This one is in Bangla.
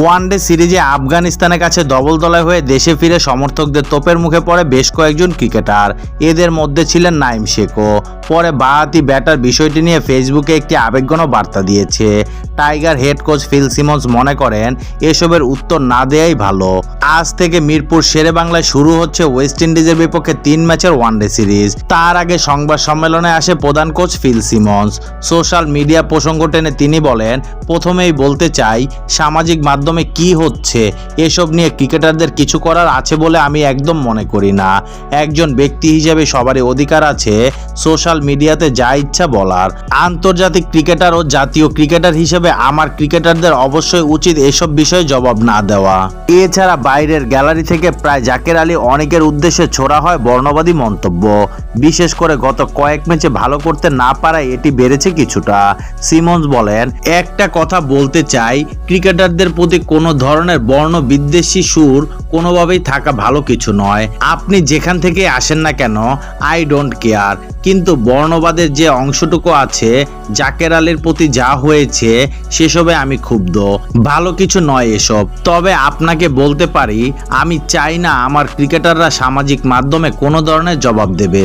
ওয়ানডে সিরিজে আফগানিস্তানের কাছে দবল দলায় হয়ে দেশে ফিরে সমর্থকদের তোপের মুখে পড়ে বেশ কয়েকজন ক্রিকেটার। এদের মধ্যে ছিলেন নাইম শেখও। পরে বাহাতি ব্যাটার বিষয়টি নিয়ে ফেসবুকে একটি আবেগঘন বার্তা দিয়েছে। Tiger head coach Phil Simmons মনে করেন, এসবের উত্তর না দেয়াই ভালো। আজ থেকে মিরপুর শেরে বাংলায় শুরু হচ্ছে ওয়েস্ট ইন্ডিজের বিপক্ষে তিন ম্যাচের ওয়ানডে সিরিজ। তার আগে সংবাদ সম্মেলনে আসে প্রধান coach Phil Simmons. Social media প্রসঙ্গ টেনে তিনি বলেন, প্রথমেই বলতে চাই, সামাজিক মাধ্যমে কি হচ্ছে? এসব নিয়ে ক্রিকেটারদের কিছু করার আছে বলে আমি একদম মনে করি না। একজন ব্যক্তি হিসেবে সবারই অধিকার আছে, সোশ্যাল মিডিয়াতে যা ইচ্ছা বলার। আন্তর্জাতিক ক্রিকেটার ও জাতীয় ক্রিকেটার হিসেবে আমার ক্রিকেটারদের অবশ্যই উচিত এসব বিষয়ে জবাব না দেওয়া। এছাড়া বাইরের গ্যালারি থেকে প্রায় জাকের আলী অনেকের উদ্দেশ্যে ছোড়া হয় বর্ণবাদী মন্তব্য। বিশেষ করে গত কয়েক ম্যাচে ভালো করতে না পারায় এটি বেড়েছে কিছুটা। সিমন্স বলেন, একটা কথা বলতে চাই, ক্রিকেটারদের প্রতি কোনো ধরনের বর্ণ বিদ্বেষী সুর কোনোভাবেই থাকা ভালো কিছু নয়, আপনি যেখান থেকে আসেন না কেন আই ডোন্ট কেয়ার কিন্তু বর্ণবাদের যে অংশটুকু আছে, জাকের আলীর প্রতি যা হয়েছে, সেসবে আমি ক্ষুব্ধ। ভালো কিছু নয় এসব। তবে আপনাকে বলতে পারি, আমি চাই না আমার ক্রিকেটাররা সামাজিক মাধ্যমে কোনো ধরনের জবাব দেবে।